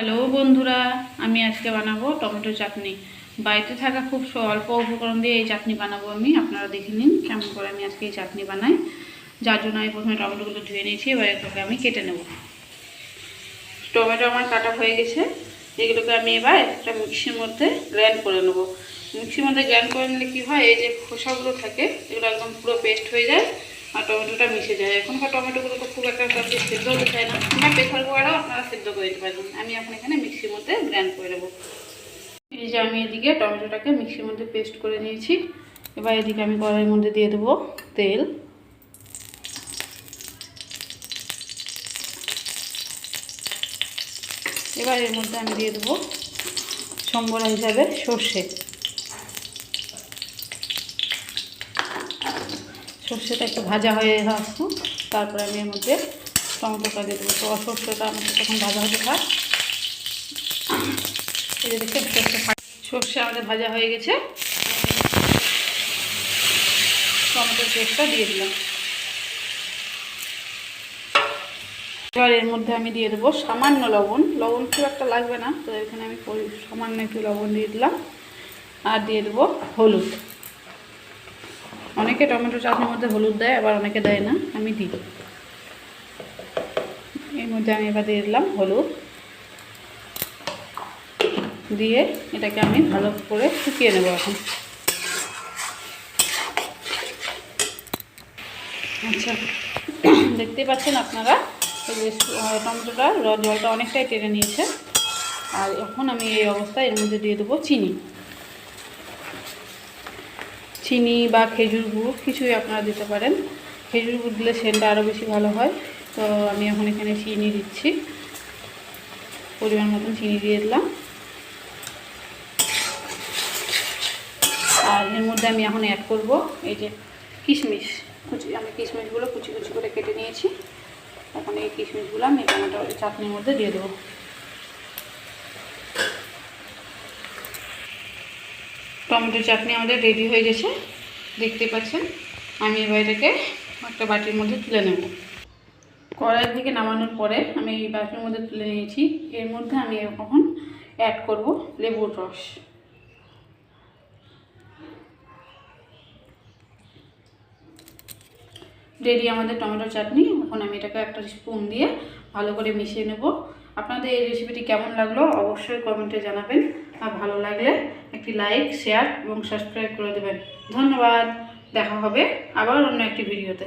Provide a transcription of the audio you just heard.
Hello বন্ধুরা, আমি আজকে বানাবো টমেটো চাটনি। বাড়িতে থাকা খুব অল্প উপকরণ দিয়ে এই চাটনি বানাবো আমি। আপনারা দেখে নিন কেমন করে আমি আজকে এই চাটনি বানাই। যার জন্য আমি প্রথমে টমেটোগুলো ধুয়ে নিয়েছি, এবার এগুলোকে আমি কেটে নেব। টমেটো আমার কাটা হয়ে গেছে। এগুলোকে আমি এবার একটা মিক্সির মধ্যে গ্র্যান্ড করে নেব। মিক্সির মধ্যে গ্র্যান্ড করে নিলে কী হয়, এই যে খোসাগুলো থাকে, এগুলো একদম পুরো পেস্ট হয়ে যায়। আর টমেটোটা মিশে যায়। এখনকার টমেটোগুলো তো খুব একটা সবজি সেদ্ধ হতে চায় না। কিংবা প্রেশার কুকারেও আপনারা সেদ্ধ করে দিতে পারবেন। আমি এখন এখানে মিক্সির মধ্যে গ্র্যান্ড করে নেব। এই যে আমি এদিকে টমেটোটাকে মিক্সির মধ্যে পেস্ট করে নিয়েছি। এবার এদিকে আমি কড়াইয়ের মধ্যে দিয়ে দেবো তেল। এবার এর মধ্যে আমি দিয়ে দেবো সম্বরা হিসাবে সর্ষে। সর্ষেটা একটু ভাজা হয়ে আসুক তারপরে আমি এর মধ্যে টমেটোটা দিয়ে দেবো। তো সর্ষেটা আমাদের তখন ভাজা হতে থাক। এই যে সর্ষে সর্ষে আমাদের ভাজা হয়ে গেছে। টমেটো পেস্টটা দিয়ে দিলাম। এবার এর মধ্যে আমি দিয়ে দেবো সামান্য লবণ। লবণ খুব একটা লাগবে না, তো এখানে আমি সামান্য একটু লবণ দিয়ে দিলাম। আর দিয়ে দেবো হলুদ। অনেকে টমেটো চাটনির মধ্যে হলুদ দেয়, আবার অনেকে দেয় না। আমি দিই। এর মধ্যে আমি এবার দিয়ে দিলাম হলুদ। দিয়ে এটাকে আমি ভালো করে শুকিয়ে নেব এখন। আচ্ছা দেখতেই পাচ্ছেন আপনারা টমেটোটা জলটা অনেকটাই টেনে নিয়েছে। আর এখন আমি এই অবস্থায় এর মধ্যে দিয়ে দেবো চিনি। চিনি বা খেজুর গুড় কিছুই আপনারা দিতে পারেন। খেজুর গুড় দিলে সেন্টটা আরও বেশি ভালো হয়। তো আমি এখন এখানে চিনি দিচ্ছি। পরিমাণ মতন চিনি দিয়ে দিলাম। আর এর মধ্যে আমি এখন অ্যাড করব এই যে কিশমিশ। কুচি আমি কিশমিশগুলো কুচি কুচি করে কেটে নিয়েছি। এখন এই কিশমিশগুলো আমি টমেটো চাটনির মধ্যে দিয়ে দেবো। টমেটো চাটনি আমাদের রেডি হয়ে গেছে। দেখতে পাচ্ছেন, আমি এবার এটাকে একটা বাটির মধ্যে তুলে নেব। কড়াই থেকে নামানোর পরে আমি এই বাটির মধ্যে তুলে নিয়েছি। এর মধ্যে আমি এখন অ্যাড করব লেবুর রস। রেডি আমাদের টমেটো চাটনি। এখন আমি এটাকে একটা স্পুন দিয়ে ভালো করে মিশিয়ে নেব। আপনাদের এই রেসিপিটি কেমন লাগল অবশ্যই কমেন্টে জানাবেন। আর ভালো লাগলে একটি লাইক শেয়ার এবং সাবস্ক্রাইব করে দেবেন। ধন্যবাদ। দেখা হবে আবার অন্য একটি ভিডিওতে